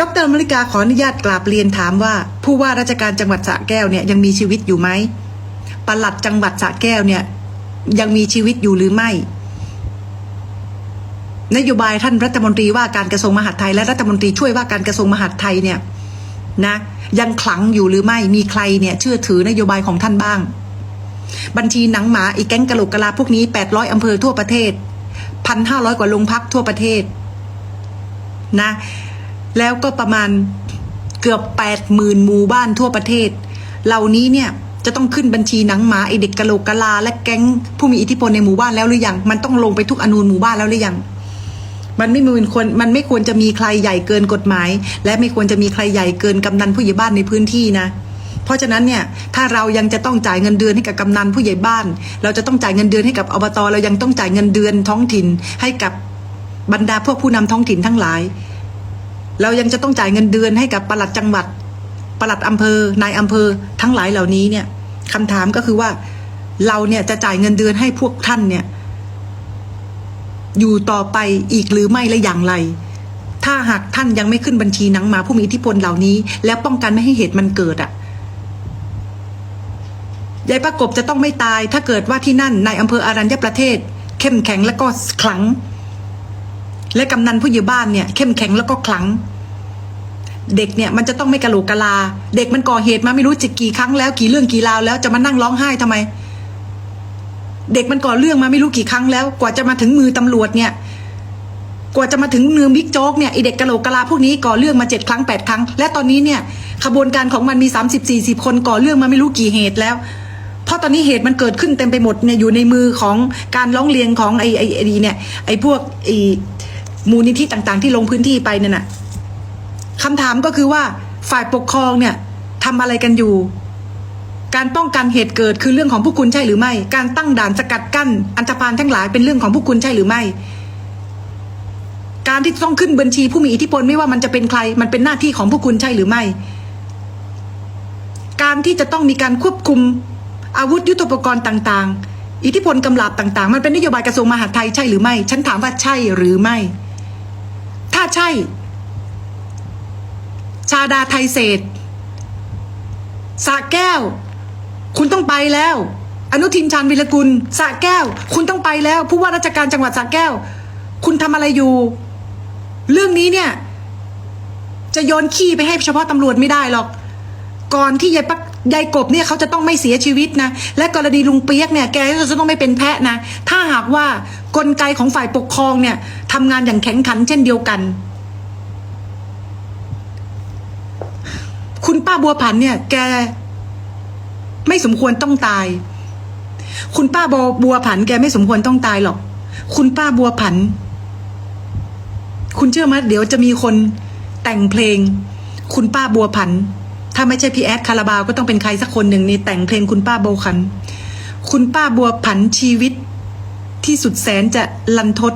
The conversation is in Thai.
ดรมริกาขออนุญาตกราบเรียนถามว่า ผู้ว่าราชการจังหวัดสระแก้วเนี่ยยังมีชีวิตอยู่ไหมปลัดจังหวัดสระแก้วเนี่ยยังมีชีวิตอยู่หรือไม่ นโยบายท่านรัฐมนตรีว่าการกระทรวงมหาดไทย และรัฐมนตรีช่วยว่าการกระทรวงมหาดไทยเนี่ยนะยังขลังอยู่หรือไม่มีใครเนี่ยเชื่อถือนโยบายของท่านบ้าง บัญชีหนังหมาอีแก๊งกะโหลกกะลาพวกนี้แปดร้อยอำเภอทั่วประเทศพันห้าร้อยกว่าโรงพักทั่วประเทศนะ แล้วก็ประมาณเกือบแปดหมื่นหมู่บ้านทั่วประเทศ เหล่านี้เนี่ยจะต้องขึ้นบัญชีหนังหมาไอเด็กกะโหลกกะลา และแก๊งผู้มีอิทธิพลในหมู่บ้านแล้วหรือยังมันต้องลงไปทุกอนูนหมู่บ้านแล้วหรือยังมันไม่มีควรมันไม่ควรจะมีใครใหญ่เกินกฎหมาย และไม่ควรจะมีใครใหญ่เกินกำนันผู้ใหญ่บ้านในพื้นที่นะ เพราะฉะนั้นเนี่ยถ้าเรายังจะต้องจ่ายเงินเดือนให้กับกำนันผู้ใหญ่บ้าน เราจะต้องจ่ายเงินเดือนให้กับอบตเรายังต้องจ่ายเงินเดือนท้องถิ่นให้กับบรรดาพวกผู้นำท้องถิ่นทั้งหลาย เรายังจะต้องจ่ายเงินเดือนให้กับปลัดจังหวัดปลัดอำเภอนายอำเภอทั้งหลายเหล่านี้เนี่ยคำถามก็คือว่าเราเนี่ยจะจ่ายเงินเดือนให้พวกท่านเนี่ย อยู่ต่อไปอีกหรือไม่และอย่างไร ถ้าหากท่านยังไม่ขึ้นบัญชีนังมาผู้มีอิทธิพลเหล่านี้ แล้วป้องกันไม่ให้เหตุมันเกิดอะยายประกบจะต้องไม่ตายถ้าเกิดว่าที่นั่นในอำเภออารัญญประเทศ เข้มแข็งและก็ขลัง และกำนันผู้ใหญ่บ้านเนี่ยเข้มแข็งแล้วก็ขลัง เด็กเนี่ยมันจะต้องไม่กระโหลกกะลา เด็กมันก่อเหตุมาไม่รู้จะกี่ครั้งแล้วกี่เรื่องกี่ราวแล้วจะมานั่งร้องไห้ทำไม เด็กมันก่อเรื่องมาไม่รู้กี่ครั้งแล้ว กว่าจะมาถึงมือตำรวจเนี่ย กว่าจะมาถึงมือบิ๊กโจ๊กเนี่ยไอเด็กกระโหลกกะลาพวกนี้ก่อเรื่องมาเจ็ดครั้งแปดครั้ง และตอนนี้เนี่ย ขบวนการของมันมีสามสิบสี่สิบคนก่อเรื่องมาไม่รู้กี่เหตุแล้วเพราะตอนนี้เหตุมันเกิดขึ้นเต็มไปหมดเนี่ยอยู่ในมือของการร้องเรียนของไอไอไอดีเนี่ยไอพวกไอ มูลนิธิต่างๆ ที่ลงพื้นที่ไปเนี่ยน่ะคำถามก็คือว่าฝ่ายปกครองเนี่ยทำอะไรกันอยู่ การป้องกันเหตุเกิดคือเรื่องของผู้คุณใช่หรือไม่ การตั้งด่านสกัดกั้นอันธพาลทั้งหลายเป็นเรื่องของผู้คุณใช่หรือไม่ การที่ต้องขึ้นบัญชีผู้มีอิทธิพลไม่ว่ามันจะเป็นใคร มันเป็นหน้าที่ของผู้คุณใช่หรือไม่ การที่จะต้องมีการควบคุมอาวุธยุทโธปกรณ์ต่าง ๆ อิทธิพลกำลับต่าง ๆ มันเป็นนโยบายกระทรวงมหาดไทยใช่หรือไม่ ฉันถามว่าใช่หรือไม่ ใช่ ชาดาไทยเศษสะแก้ว คุณต้องไปแล้ว อนุทินชาญวิรกุลสะแก้ว คุณต้องไปแล้ว ผู้ว่าราชการจังหวัดสะแก้ว คุณทำอะไรอยู่ เรื่องนี้เนี่ย จะโยนขี้ไปให้เฉพาะตำรวจไม่ได้หรอก ก่อนที่ยายปักยายกบเนี่ยเขาจะต้องไม่เสียชีวิตนะ และกรณีลุงเปียกเนี่ยแกก็จะต้องไม่เป็นแพะนะ ถ้าหากว่า กลไกของฝ่ายปกครองเนี่ยทำงานอย่างแข็งขันเช่นเดียวกัน คุณป้าบัวผันเนี่ย แก ไม่สมควรต้องตาย คุณป้าบบัวผัน แกไม่สมควรต้องตายหรอก คุณป้าบัวผัน คุณเชื่อไหมเดี๋ยวจะมีคนแต่งเพลง คุณป้าบัวผัน ถ้าไม่ใช่พี่แอดคาราบาวก็ต้องเป็นใครสักคนหนึ่งนี่แต่งเพลงคุณป้าโบขัน คุณป้าบัวผันชีวิต ที่สุดแสนจะลันทด